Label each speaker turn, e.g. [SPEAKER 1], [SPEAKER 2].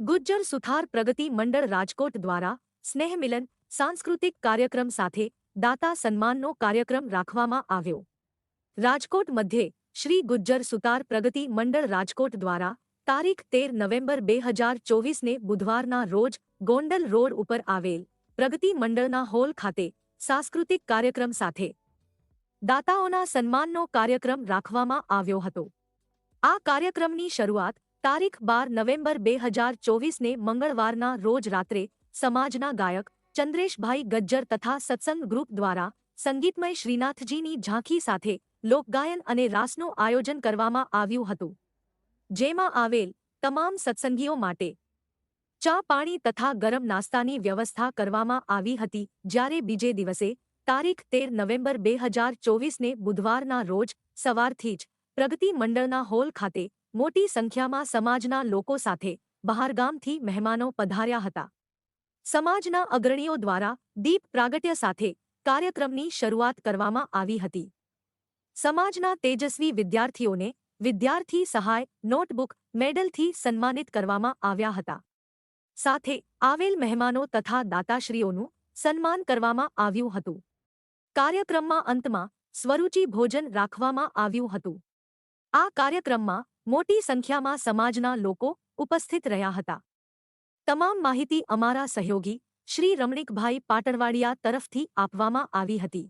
[SPEAKER 1] ગુજ્જર સુથાર પ્રગતિ મંડળ રાજકોટ દ્વારા સ્નેહમિલન, સાંસ્કૃતિક કાર્યક્રમ સાથે દાતા સન્માનનો કાર્યક્રમ રાખવામાં આવ્યો. રાજકોટ મધ્યે શ્રી ગુજ્જર સુતાર પ્રગતિ મંડળ રાજકોટ દ્વારા તારીખ તેર નવેમ્બર બે હજાર ચોવીસને બુધવારના રોજ ગોંડલ રોડ ઉપર આવેલ પ્રગતિ મંડળના હોલ ખાતે સાંસ્કૃતિક કાર્યક્રમ સાથે દાતાઓના સન્માનનો કાર્યક્રમ રાખવામાં આવ્યો હતો. આ કાર્યક્રમની શરૂઆત તારીખ બાર નવેમ્બર બે હજાર ચોવીસને મંગળવારના રોજ રાત્રે સમાજના ગાયક ચંદ્રેશભાઈ ગજ્જર તથા સત્સંગ ગ્રુપ દ્વારા સંગીતમય શ્રીનાથજીની ઝાંખી સાથે લોકગાયન અને રાસનું આયોજન કરવામાં આવ્યું હતું. જેમાં આવેલ તમામ સત્સંગીઓ માટે ચા પાણી તથા ગરમ નાસ્તાની વ્યવસ્થા કરવામાં આવી હતી, જ્યારે બીજે દિવસે તારીખ તેર નવેમ્બર બે હજાર ચોવીસને બુધવારના રોજ સવારથી જ પ્રગતિ મંડળના હોલ ખાતે મોટી સંખ્યામાં સમાજના લોકો સાથે બહારગામથી મહેમાનો પધાર્યા હતા. સમાજના અગ્રણીઓ દ્વારા દીપ પ્રાગટ્ય સાથે કાર્યક્રમની શરૂઆત કરવામાં આવી હતી. સમાજના તેજસ્વી વિદ્યાર્થીઓને વિદ્યાર્થી સહાય નોટબુક મેડલથી સન્માનિત કરવામાં આવ્યા હતા. સાથે આવેલ મહેમાનો તથા દાતાશ્રીઓનું સન્માન કરવામાં આવ્યું હતું. કાર્યક્રમમાં અંતમાં સ્વરૂચિ ભોજન રાખવામાં આવ્યું હતું. આ કાર્યક્રમમાં મોટી સંખ્યામાં સમાજના લોકો ઉપસ્થિત રહ્યા હતા. તમામ માહિતી અમારા સહયોગી શ્રી રમણીકભાઈ પાટણવાડિયા તરફથી આપવામાં આવી હતી.